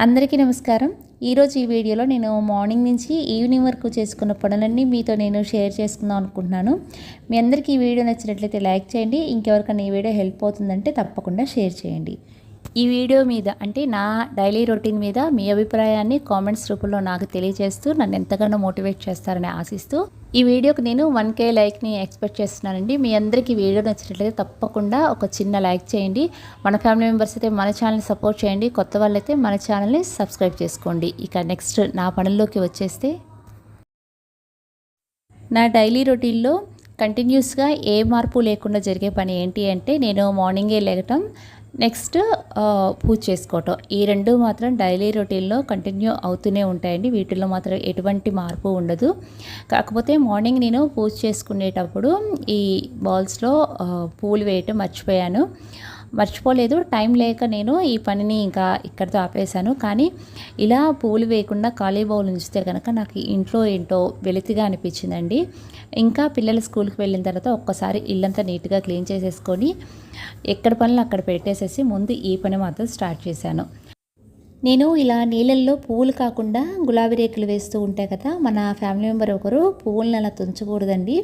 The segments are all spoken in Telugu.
అందరికీ నమస్కారం. ఈరోజు ఈ వీడియోలో నేను మార్నింగ్ నుంచి ఈవినింగ్ వరకు చేసుకున్న పనులన్నీ మీతో నేను షేర్ చేసుకుందాం అనుకుంటున్నాను. మీ అందరికీ ఈ వీడియో నచ్చినట్లయితే లైక్ చేయండి. ఇంకెవరికైనా ఈ వీడియో హెల్ప్ అవుతుందంటే తప్పకుండా షేర్ చేయండి. ఈ వీడియో మీద అంటే నా డైలీ రొటీన్ మీద మీ అభిప్రాయాన్ని కామెంట్స్ రూపంలో నాకు తెలియజేస్తూ నన్ను ఎంతగానో మోటివేట్ చేస్తారని ఆశిస్తూ ఈ వీడియోకి నేను వన్ కే లైక్ని ఎక్స్పెక్ట్ చేస్తున్నానండి. మీ అందరికీ వీడియో నచ్చినట్లయితే తప్పకుండా ఒక చిన్న లైక్ చేయండి. మన ఫ్యామిలీ మెంబర్స్ అయితే మన ఛానల్ని సపోర్ట్ చేయండి. కొత్త వాళ్ళైతే మన ఛానల్ని సబ్స్క్రైబ్ చేసుకోండి. ఇక నెక్స్ట్ నా పనుల్లోకి వచ్చేస్తే నా డైలీ రొటీన్లో కంటిన్యూస్గా ఏ మార్పు లేకుండా జరిగే పని ఏంటి అంటే నేను మార్నింగే లేగటం నెక్స్ట్ పూజ చేసుకోవటం. ఈ రెండు మాత్రం డైలీ రొటీన్లో కంటిన్యూ అవుతూనే ఉంటాయండి. వీటిల్లో మాత్రం ఎటువంటి మార్పు ఉండదు. కాకపోతే మార్నింగ్ నేను పూజ చేసుకునేటప్పుడు ఈ బాల్స్లో పూలు వేయటం మర్చిపోయాను. మర్చిపోలేదు. టైం లేక నేను ఈ పనిని ఇంకా ఇక్కడితో ఆపేశాను. కానీ ఇలా పూలు వేయకుండా ఖాళీ బౌల్ ఉంచితే కనుక నాకు ఇంట్లో ఏంటో వెలితిగా అనిపించిందండి. ఇంకా పిల్లలు స్కూల్కి వెళ్ళిన తర్వాత ఒక్కసారి ఇల్లంతా నీట్గా క్లీన్ చేసేసుకొని ఎక్కడ పనులు అక్కడ పెట్టేసేసి ముందు ఈ పని మాత్రం స్టార్ట్ చేశాను. నేను ఇలా నీళ్ళల్లో పువ్వులు కాకుండా గులాబీ రేకులు వేస్తూ ఉంటాయి కదా మన ఫ్యామిలీ మెంబర్ ఒకరు పువ్వులను అలా తుంచకూడదండి.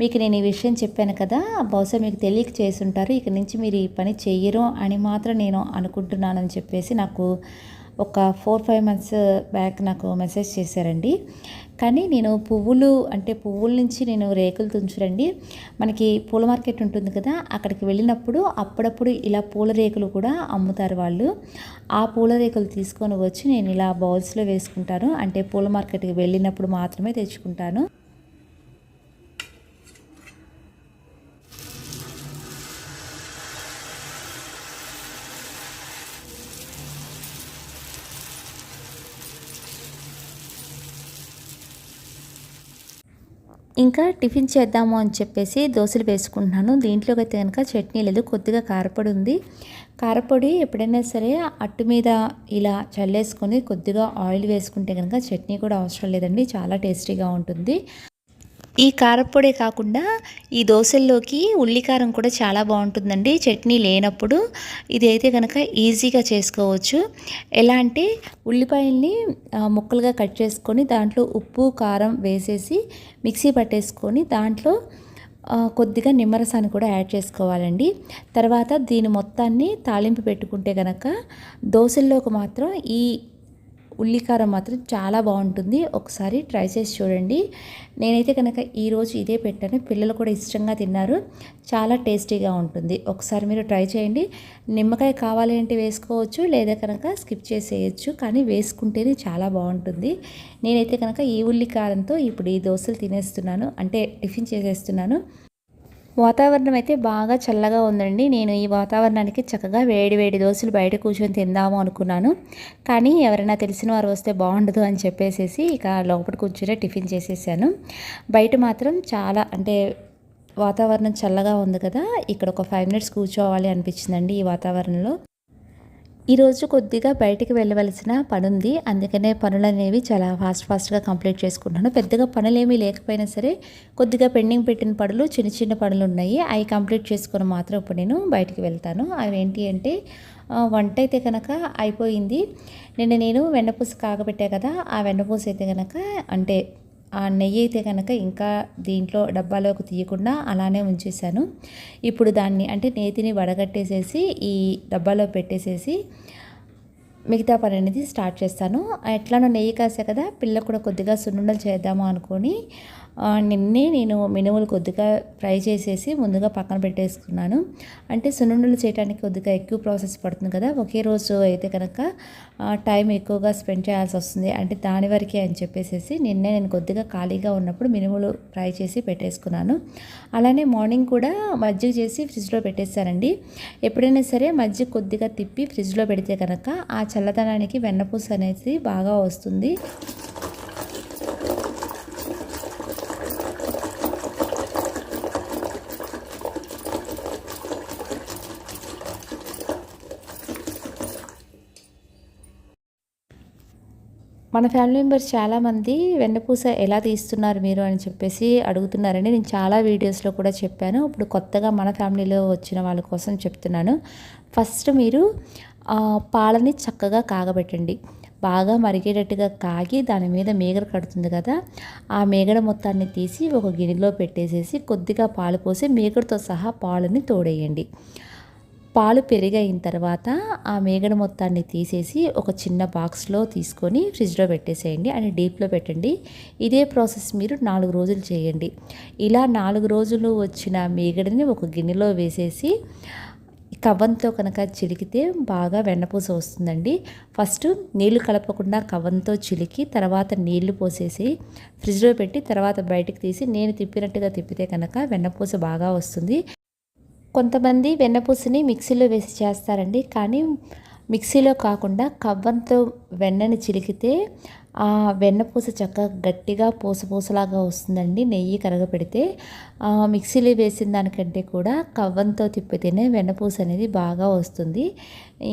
మీకు నేను ఈ విషయం చెప్పాను కదా బహుశా మీకు తెలియక చేసి ఉంటారు ఇక నుంచి మీరు ఈ పని చెయ్యరు అని మాత్రం నేను అనుకుంటున్నానని చెప్పేసి నాకు ఒక ఫోర్ ఫైవ్ మంత్స్ బ్యాక్ నాకు మెసేజ్ చేశారండి. కానీ నేను పువ్వులు అంటే పువ్వుల నుంచి నేను రేకులు తుంచురండి. మనకి పూల మార్కెట్ ఉంటుంది కదా అక్కడికి వెళ్ళినప్పుడు అప్పుడప్పుడు ఇలా పూల రేకులు కూడా అమ్ముతారు వాళ్ళు. ఆ పూల రేకులు తీసుకొని వచ్చి నేను ఇలా బౌల్స్లో వేసుకుంటాను. అంటే పూల మార్కెట్కి వెళ్ళినప్పుడు మాత్రమే తెచ్చుకుంటాను. ఇంకా టిఫిన్ చేద్దాము అని చెప్పేసి దోశలు వేసుకుంటున్నాను. దీంట్లోకి అయితే కనుక చట్నీ లేదు కొద్దిగా కారపొడి ఉంది. కారపొడి ఎప్పుడైనా సరే అట్టు మీద ఇలా చల్లేసుకొని కొద్దిగా ఆయిల్ వేసుకుంటే కనుక చట్నీ కూడా అవసరం లేదండి చాలా టేస్టీగా ఉంటుంది. ఈ కారపొడే కాకుండా ఈ దోశల్లోకి ఉల్లికారం కూడా చాలా బాగుంటుందండి. చట్నీ లేనప్పుడు ఇది అయితే కనుక ఈజీగా చేసుకోవచ్చు. ఎలా అంటే ఉల్లిపాయల్ని ముక్కలుగా కట్ చేసుకొని దాంట్లో ఉప్పు కారం వేసేసి మిక్సీ పట్టేసుకొని దాంట్లో కొద్దిగా నిమ్మరసాన్ని కూడా యాడ్ చేసుకోవాలండి. తర్వాత దీని మొత్తాన్ని తాలింపు పెట్టుకుంటే కనుక దోశల్లోకి మాత్రం ఈ ఉల్లికారం మాత్రం చాలా బాగుంటుంది. ఒకసారి ట్రై చేసి చూడండి. నేనైతే కనుక ఈరోజు ఇదే పెట్టాను. పిల్లలు కూడా ఇష్టంగా తిన్నారు. చాలా టేస్టీగా ఉంటుంది. ఒకసారి మీరు ట్రై చేయండి. నిమ్మకాయ కావాలి అంటే వేసుకోవచ్చు లేదా కనుక స్కిప్ చేసేయచ్చు కానీ వేసుకుంటేనే చాలా బాగుంటుంది. నేనైతే కనుక ఈ ఉల్లికారంతో ఇప్పుడు ఈ దోశలు తినేస్తున్నాను. అంటే టిఫిన్ చేసేస్తున్నాను. వాతావరణం అయితే బాగా చల్లగా ఉందండి. నేను ఈ వాతావరణానికి చక్కగా వేడి వేడి దోశలు బయట కూర్చొని తిందాము అనుకున్నాను. కానీ ఎవరైనా తెలిసిన వారు వస్తే బాగుండదు అని చెప్పేసేసి ఇక లోపల కూర్చొని టిఫిన్ చేసేసాను. బయట మాత్రం చాలా అంటే వాతావరణం చల్లగా ఉంది కదా ఇక్కడ ఒక ఫైవ్ మినిట్స్ కూర్చోవాలి అనిపించిందండి ఈ వాతావరణంలో. ఈరోజు కొద్దిగా బయటికి వెళ్ళవలసిన పని ఉంది అందుకనే పనులు అనేవి చాలా ఫాస్ట్ ఫాస్ట్గా కంప్లీట్ చేసుకుంటున్నాను. పెద్దగా పనులు ఏమీ లేకపోయినా సరే కొద్దిగా పెండింగ్ పెట్టిన పనులు చిన్న చిన్న పనులు ఉన్నాయి అవి కంప్లీట్ చేసుకుని మాత్రం ఇప్పుడు నేను బయటికి వెళ్తాను. అవి ఏంటి అంటే వంట అయితే కనుక అయిపోయింది. నిన్న నేను వెన్నపూస కాగబెట్టా కదా ఆ వెన్నపూస అయితే కనుక అంటే ఆ నెయ్యి అయితే కనుక ఇంకా దీంట్లో డబ్బాలోకి తీయకుండా అలానే ఉంచేసాను ఇప్పుడు దాన్ని అంటే నేతిని వడగట్టేసేసి ఈ డబ్బాలో పెట్టేసేసి మిగతా పని అనేది స్టార్ట్ చేస్తాను. ఎట్లానో నెయ్యి కాసే కదా పిల్ల కూడా కొద్దిగా సున్నుండలు చేద్దాము అనుకొని నిన్నే నేను మినుములు కొద్దిగా ఫ్రై చేసేసి ముందుగా పక్కన పెట్టేసుకున్నాను. అంటే సున్నుండలు చేయడానికి కొద్దిగా ఎక్కువ ప్రాసెస్ పడుతుంది కదా ఒకే రోజు అయితే కనుక టైం ఎక్కువగా స్పెండ్ చేయాల్సి వస్తుంది. అంటే దాని వరకే అని చెప్పేసి నిన్నే నేను కొద్దిగా ఖాళీగా ఉన్నప్పుడు మినుములు ఫ్రై చేసి పెట్టేసుకున్నాను. అలానే మార్నింగ్ కూడా మజ్జిగ చేసి ఫ్రిడ్జ్లో పెట్టేశానండి ఎప్పుడైనా సరే మజ్జిగ కొద్దిగా తిప్పి ఫ్రిడ్జ్లో పెడితే కనుక ఆ చల్లదనానికి వెన్నపూస అనేది బాగా వస్తుంది. మన ఫ్యామిలీ మెంబర్స్ చాలామంది వెన్నపూస ఎలా తీస్తున్నారు మీరు అని చెప్పేసి అడుగుతున్నారండి నేను చాలా వీడియోస్లో కూడా చెప్పాను. ఇప్పుడు కొత్తగా మన ఫ్యామిలీలో వచ్చిన వాళ్ళ కోసం చెప్తున్నాను. ఫస్ట్ మీరు పాలని చక్కగా కాగబెట్టండి. బాగా మరిగేటట్టుగా కాగి దాని మీద మేగడ కడుతుంది కదా ఆ మేగడ మొత్తాన్ని తీసి ఒక గిన్నెలో పెట్టేసేసి కొద్దిగా పాలు పోసి మేగడతో సహా పాలని తోడేయండి. పాలు పెరిగైన తర్వాత ఆ మేగడ మొత్తాన్ని తీసేసి ఒక చిన్న బాక్స్లో తీసుకొని ఫ్రిడ్జ్లో పెట్టేసేయండి అని డీప్లో పెట్టండి. ఇదే ప్రాసెస్ మీరు నాలుగు రోజులు చేయండి. ఇలా నాలుగు రోజులు వచ్చిన మేగడని ఒక గిన్నెలో వేసేసి కవ్వంతో కనుక చిలికితే బాగా వెన్నపూస వస్తుందండి. ఫస్ట్ నీళ్ళు కలపకుండా కవ్వంతో చిలికి తర్వాత నీళ్ళు పోసేసి ఫ్రిడ్జ్లో పెట్టి తర్వాత బయటికి తీసి నేను తిప్పినట్టుగా తిప్పితే కనుక వెన్నపూస బాగా వస్తుంది. కొంతమంది వెన్నపూసని మిక్సీలో వేసి చేస్తారండి. కానీ మిక్సీలో కాకుండా కవ్వంతో వెన్నని చిలికితే ఆ వెన్నపూస చక్కగా గట్టిగా పూసపూసలాగా వస్తుందండి. నెయ్యి కరగపెడితే మిక్సీలో వేసిన దానికంటే కూడా కవ్వంతో తిప్పితేనే వెన్నపూస అనేది బాగా వస్తుంది.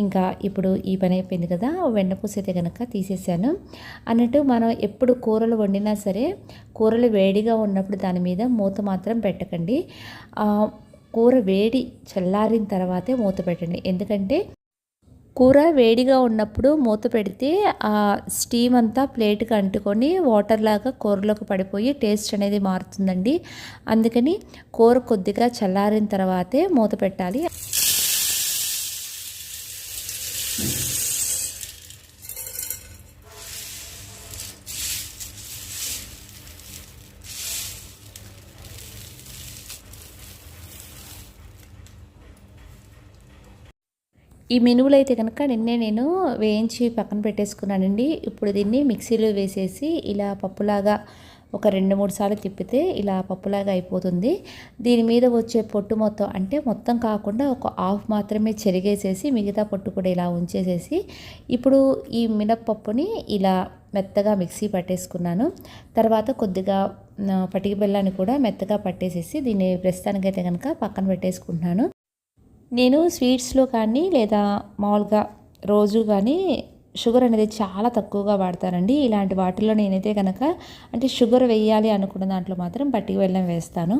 ఇంకా ఇప్పుడు ఈ పని అయిపోయింది కదా వెన్నపూస అయితే కనుక తీసేసాను. అన్నట్టు మనం ఎప్పుడు కూరలు వండినా సరే కూరలు వేడిగా ఉన్నప్పుడు దాని మీద మూత మాత్రం పెట్టకండి. కూర వేడి చల్లారిన తర్వాతే మూత పెట్టండి. ఎందుకంటే కూర వేడిగా ఉన్నప్పుడు మూత పెడితే ఆ స్టీమ్ అంతా ప్లేట్కి అంటుకొని వాటర్ లాగా కూరలోకి పడిపోయి టేస్ట్ అనేది మారుతుందండి. అందుకని కూర కొద్దిగా చల్లారిన తర్వాతే మూత పెట్టాలి. ఈ మినువులు అయితే కనుక నిన్నే నేను వేయించి పక్కన పెట్టేసుకున్నానండి. ఇప్పుడు దీన్ని మిక్సీలో వేసేసి ఇలా పప్పులాగా ఒక రెండు మూడు సార్లు తిప్పితే ఇలా పప్పులాగా అయిపోతుంది. దీని మీద వచ్చే పొట్టు మొత్తం అంటే మొత్తం కాకుండా ఒక హాఫ్ మాత్రమే చెరిగేసేసి మిగతా పొట్టు కూడా ఇలా ఉంచేసేసి ఇప్పుడు ఈ మినప్పప్పుని ఇలా మెత్తగా మిక్సీ పట్టేసుకున్నాను. తర్వాత కొద్దిగా పటికి పటిక బెల్లాన్ని కూడా మెత్తగా పట్టేసేసి దీన్ని ప్రస్తుతానికైతే కనుక పక్కన పెట్టేసుకుంటున్నాను. నేను స్వీట్స్లో కానీ లేదా మామూలుగా రోజు కానీ షుగర్ అనేది చాలా తక్కువగా వాడతానండి. ఇలాంటి వాటిల్లో నేనైతే కనుక అంటే షుగర్ వేయాలి అనుకున్న దాంట్లో మాత్రం పట్టికి వెళ్ళం వేస్తాను.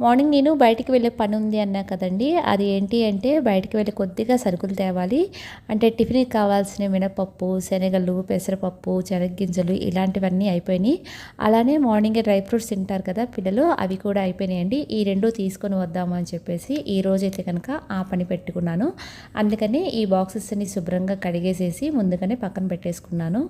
మార్నింగ్ నేను బయటికి వెళ్ళే పని ఉంది అన్నా కదండి. అది ఏంటి అంటే బయటికి వెళ్ళి కొద్దిగా సరుకులు తేవాలి. అంటే టిఫిన్కి కావాల్సిన మినపప్పు శనగలు పెసరపప్పు చెనగ్గింజలు ఇలాంటివన్నీ అయిపోయినాయి. అలానే మార్నింగే డ్రై ఫ్రూట్స్ తింటారు కదా పిల్లలు అవి కూడా అయిపోయినాయండి. ఈ రెండు తీసుకొని వద్దాము అని చెప్పేసి ఈ రోజైతే కనుక ఆ పని పెట్టుకున్నాను. అందుకని ఈ బాక్సెస్ని శుభ్రంగా కడిగేసేసి ముందుగానే పక్కన పెట్టేసుకున్నాను.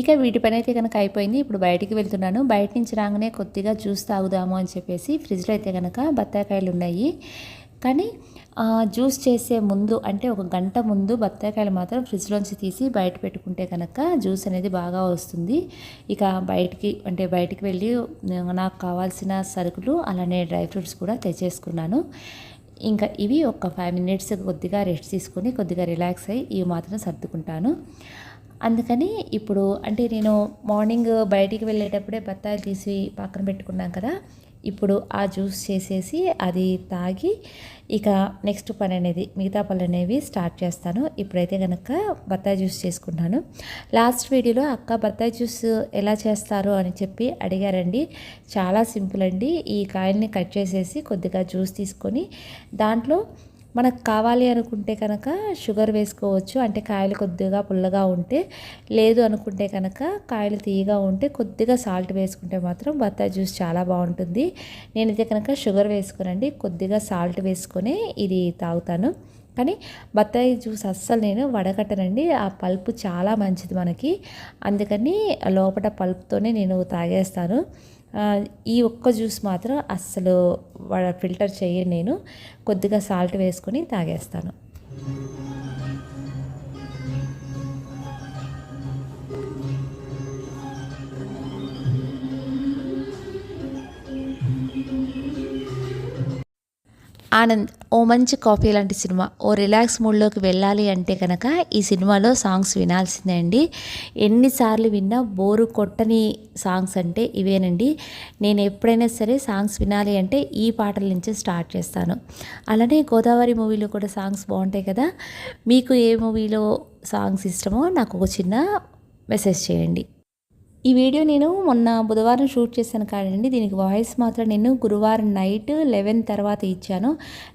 ఇక వీటి పని అయితే కనుక అయిపోయింది. ఇప్పుడు బయటికి వెళ్తున్నాను. బయట నుంచి రాగానే కొద్దిగా జ్యూస్ తాగుదాము అని చెప్పేసి ఫ్రిడ్జ్లో అయితే కనుక బత్తాకాయలు ఉన్నాయి. కానీ జ్యూస్ చేసే ముందు అంటే ఒక గంట ముందు బత్తాకాయలు మాత్రం ఫ్రిడ్జ్లోంచి తీసి బయట పెట్టుకుంటే కనుక జ్యూస్ అనేది బాగా వస్తుంది. ఇక బయటికి అంటే బయటికి వెళ్ళి నాకు కావాల్సిన సరుకులు అలానే డ్రై ఫ్రూట్స్ కూడా తెచ్చేసుకున్నాను. ఇంకా ఇవి ఒక ఫైవ్ మినిట్స్ కొద్దిగా రెస్ట్ తీసుకొని కొద్దిగా రిలాక్స్ అయ్యి ఇవి మాత్రం సర్దుకుంటాను. అందుకని ఇప్పుడు అంటే నేను మార్నింగ్ బయటికి వెళ్ళేటప్పుడే బత్తాయిలు తీసి పక్కన పెట్టుకున్నాం కదా ఇప్పుడు ఆ జ్యూస్ చేసేసి అది తాగి ఇక నెక్స్ట్ పని అనేది మిగతా పనులు అనేవి స్టార్ట్ చేస్తాను. ఇప్పుడైతే కనుక బత్తాయి జ్యూస్ చేసుకుంటాను లాస్ట్ వీడియోలో అక్క బత్తాయి జ్యూస్ ఎలా చేస్తారు అని చెప్పి అడిగారండి. చాలా సింపుల్ అండి. ఈ కాయల్ని కట్ చేసేసి కొద్దిగా జ్యూస్ తీసుకొని దాంట్లో మనకు కావాలి అనుకుంటే కనుక షుగర్ వేసుకోవచ్చు. అంటే కాయలు కొద్దిగా పుల్లగా ఉంటే లేదు అనుకుంటే కనుక కాయలు తీయగా ఉంటే కొద్దిగా సాల్ట్ వేసుకుంటే మాత్రం బత్తాయి జ్యూస్ చాలా బాగుంటుంది. నేనైతే కనుక షుగర్ వేసుకోనండి కొద్దిగా సాల్ట్ వేసుకొని ఇది తాగుతాను. కానీ బత్తాయి జ్యూస్ అస్సలు నేను వడగట్టనండి ఆ పల్పు చాలా మంచిది మనకి. అందుకని లోపల పల్పుతోనే నేను తాగేస్తాను. ఈ ఒక్క జ్యూస్ మాత్రం అస్సలు ఫిల్టర్ చేయను నేను. కొద్దిగా సాల్ట్ వేసుకొని తాగేస్తాను. ఆనంద్ ఓ మంచి కాఫీ లాంటి సినిమా. ఓ రిలాక్స్ మూడ్లోకి వెళ్ళాలి అంటే కనుక ఈ సినిమాలో సాంగ్స్ వినాల్సిందే అండి. ఎన్నిసార్లు విన్నా బోరు కొట్టని సాంగ్స్ అంటే ఇవేనండి. నేను ఎప్పుడైనా సరే సాంగ్స్ వినాలి అంటే ఈ పాటల నుంచి స్టార్ట్ చేస్తాను. అలానే గోదావరి మూవీలో కూడా సాంగ్స్ బాగుంటాయి కదా. మీకు ఏ మూవీలో సాంగ్స్ ఇష్టమో నాకు ఒక చిన్న మెసేజ్ చేయండి. ఈ వీడియో నేను మొన్న బుధవారం షూట్ చేశాను కాదండి దీనికి వాయిస్ మాత్రం నేను గురువారం నైట్ లెవెన్ తర్వాత ఇచ్చాను.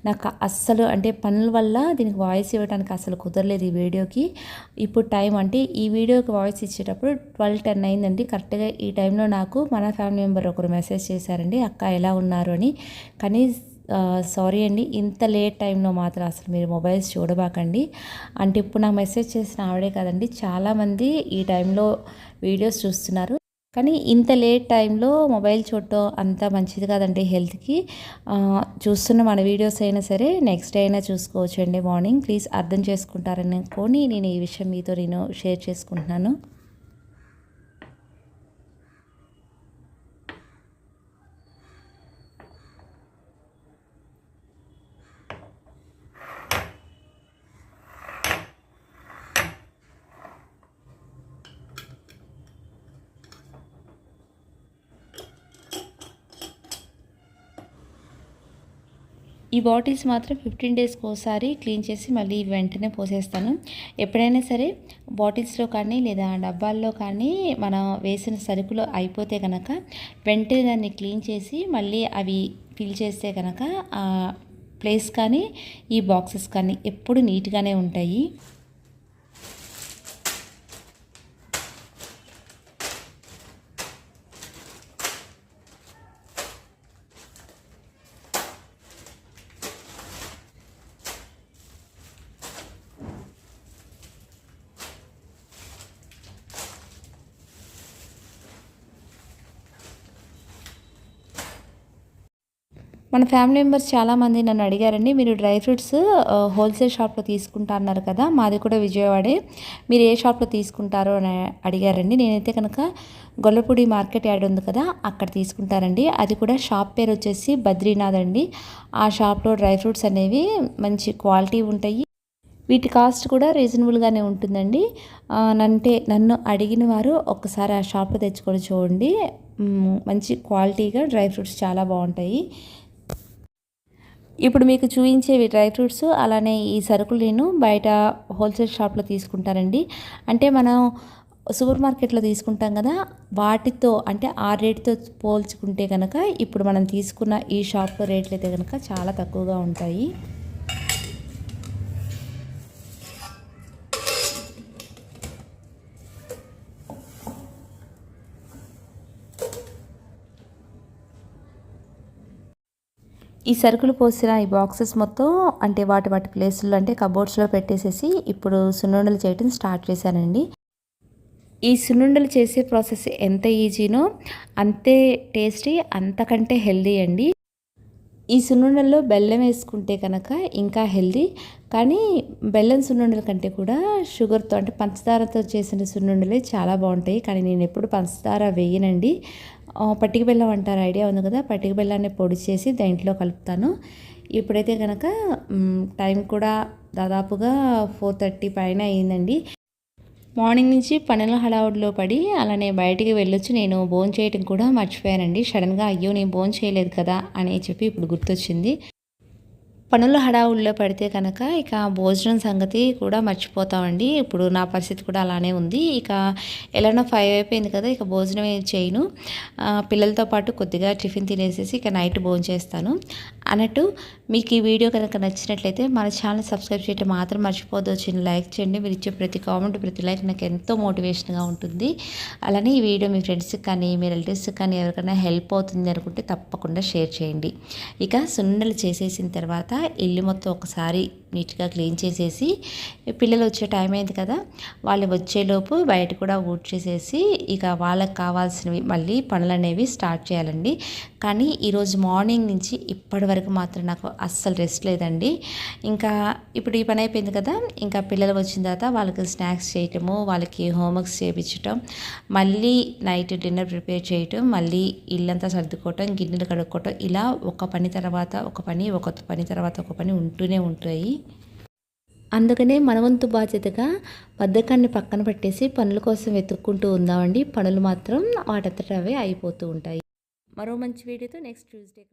నాకు అస్సలు అంటే పనుల వల్ల దీనికి వాయిస్ ఇవ్వడానికి అసలు కుదరలేదు ఈ వీడియోకి. ఇప్పుడు టైం అంటే ఈ వీడియోకి వాయిస్ ఇచ్చేటప్పుడు ట్వెల్వ్ టెన్ అయిందండి. కరెక్ట్గా ఈ టైంలో నాకు మన ఫ్యామిలీ మెంబర్ ఒకరు మెసేజ్ చేశారండి. అక్క ఎలా ఉన్నారు అని. కానీ సారీ అండి. ఇంత లేట్ టైంలో మాత్రం అసలు మీరు మొబైల్స్ చూడబాకండి. అంటే ఇప్పుడు నాకు మెసేజ్ చేసిన ఆవిడే కదండి. చాలామంది ఈ టైంలో వీడియోస్ చూస్తున్నారు. కానీ ఇంత లేట్ టైంలో మొబైల్ చూడటం అంత మంచిది కాదండి హెల్త్కి. చూస్తున్న మన వీడియోస్ అయినా సరే నెక్స్ట్ డే అయినా చూసుకోవచ్చు అండి మార్నింగ్ ప్లీజ్ అర్థం చేసుకుంటారని కొని నేను ఈ విషయం మీతో నేను షేర్ చేసుకుంటున్నాను. ఈ బాటిల్స్ మాత్రం ఫిఫ్టీన్ డేస్కి ఒకసారి క్లీన్ చేసి మళ్ళీ వెంటనే పోసేస్తాను. ఎప్పుడైనా సరే బాటిల్స్లో కానీ లేదా డబ్బాల్లో కానీ మనం వేసిన సరుకులు అయిపోతే కనుక వెంటనే దాన్ని క్లీన్ చేసి మళ్ళీ అవి ఫిల్ చేస్తే కనుక ప్లేస్ కానీ ఈ బాక్సెస్ కానీ ఎప్పుడు నీట్గానే ఉంటాయి. మన ఫ్యామిలీ మెంబర్స్ చాలామంది నన్ను అడిగారండి మీరు డ్రై ఫ్రూట్స్ హోల్సేల్ షాప్లో తీసుకుంటా అన్నారు కదా మాది కూడా విజయవాడే. మీరు ఏ షాప్లో తీసుకుంటారో అని అడిగారండి. నేనైతే కనుక గొల్లపూడి మార్కెట్ యార్డ్ ఉంది కదా అక్కడ తీసుకుంటారండి అది కూడా షాప్ పేరు వచ్చేసి బద్రీనాథ్ అండి. ఆ షాప్లో డ్రై ఫ్రూట్స్ అనేవి మంచి క్వాలిటీ ఉంటాయి. వీటి కాస్ట్ కూడా రీజనబుల్గానే ఉంటుందండి. అంటే నన్ను అడిగిన వారు ఒక్కసారి ఆ షాప్లో తెచ్చుకొని చూడండి. మంచి క్వాలిటీగా డ్రై ఫ్రూట్స్ చాలా బాగుంటాయి. ఇప్పుడు మీకు చూపించేవి డ్రై ఫ్రూట్స్ అలానే ఈ సరుకులు నేను బయట హోల్సేల్ షాప్లో తీసుకుంటానండి. అంటే మనం సూపర్ మార్కెట్లో తీసుకుంటాం కదా వాటితో అంటే ఆ రేట్తో పోల్చుకుంటే కనుక ఇప్పుడు మనం తీసుకున్న ఈ షాప్లో రేట్లు అయితే కనుక చాలా తక్కువగా ఉంటాయి. ఈ సరుకులు పోసిన ఈ బాక్సెస్ మొత్తం అంటే వాటి వాటి ప్లేసుల్లో అంటే కబోర్డ్స్లో పెట్టేసేసి ఇప్పుడు సున్నుండలు చేయడం స్టార్ట్ చేశానండి. ఈ సున్నుండలు చేసే ప్రాసెస్ ఎంత ఈజీనో అంతే టేస్టీ అంతకంటే హెల్దీ అండి. ఈ సున్నుండల్లో బెల్లం వేసుకుంటే కనుక ఇంకా హెల్దీ. కానీ బెల్లం సున్నుండల కంటే కూడా షుగర్తో అంటే పంచదారతో చేసిన సున్నుండలే చాలా బాగుంటాయి. కానీ నేను ఎప్పుడు పంచదార వేయనండి. పట్టిక బెల్లం అంటారు ఐడియా ఉంది కదా? పట్టిక బెల్లాన్ని పొడి చేసి దాంట్లో కలుపుతాను. ఇప్పుడైతే కనుక టైం కూడా దాదాపుగా ఫోర్ థర్టీ పైన అయిందండి. మార్నింగ్ నుంచి పనుల హడావుడిలో పడి అలానే బయటికి వెళ్ళొచ్చు. నేను భోజనం చేయటం కూడా మర్చిపోయానండి. సడన్గా అయ్యో నేను భోజనం చేయలేదు కదా అని చెప్పి ఇప్పుడు గుర్తొచ్చింది. పనుల హడావుల్లో పడితే కనుక ఇక భోజనం సంగతి కూడా మర్చిపోతామండి. ఇప్పుడు నా పరిస్థితి కూడా అలానే ఉంది. ఇక ఎలానో ఫైవ్ అయిపోయింది కదా ఇక భోజనం చేయను. పిల్లలతో పాటు కొద్దిగా టిఫిన్ తినేసేసి ఇక నైట్ భోజనం చేస్తాను అన్నట్టు మీకు ఈ వీడియో కనుక నచ్చినట్లయితే మన ఛానల్ సబ్స్క్రైబ్ చేయడం మాత్రం మర్చిపోద్దు చిన్న లైక్ చేయండి. మీరు ఇచ్చే ప్రతి కామెంట్ ప్రతి లైక్ నాకు ఎంతో మోటివేషన్గా ఉంటుంది. అలానే ఈ వీడియో మీ ఫ్రెండ్స్కి కానీ మీ రిలేటివ్స్కి కానీ ఎవరికైనా హెల్ప్ అవుతుంది అనుకుంటే తప్పకుండా షేర్ చేయండి. ఇక సున్నలు చేసేసిన తర్వాత ఇల్లు మొత్తం ఒకసారి నీట్గా క్లీన్ చేసేసి పిల్లలు వచ్చే టైం అయింది కదా వాళ్ళు వచ్చేలోపు బయట కూడా ఊడ్చేసేసి ఇక వాళ్ళకి కావాల్సినవి మళ్ళీ పనులు అనేవి స్టార్ట్ చేయాలండి. కానీ ఈరోజు మార్నింగ్ నుంచి ఇప్పటి వరకు మాత్రం నాకు అస్సలు రెస్ట్ లేదండి. ఇంకా ఇప్పుడు ఈ పని అయిపోయింది కదా ఇంకా పిల్లలు వచ్చిన తర్వాత వాళ్ళకి స్నాక్స్ చేయటము వాళ్ళకి హోంవర్క్స్ చేయించటం మళ్ళీ నైట్ డిన్నర్ ప్రిపేర్ చేయటం మళ్ళీ ఇల్లంతా సర్దుకోవటం గిన్నెలు కడుక్కోవటం ఇలా ఒక పని తర్వాత ఒక పని ఒక పని తర్వాత ఒక పని ఉంటూనే ఉంటాయి. అందుకనే మనవంతు బాధ్యతగా బద్ధకాన్ని పక్కన పెట్టేసి పనుల కోసం వెతుక్కుంటూ ఉందామండి. పనులు మాత్రం వాటంతట అవే అయిపోతూ ఉంటాయి. మరో మంచి వీడియోతో నెక్స్ట్ ట్యూస్డే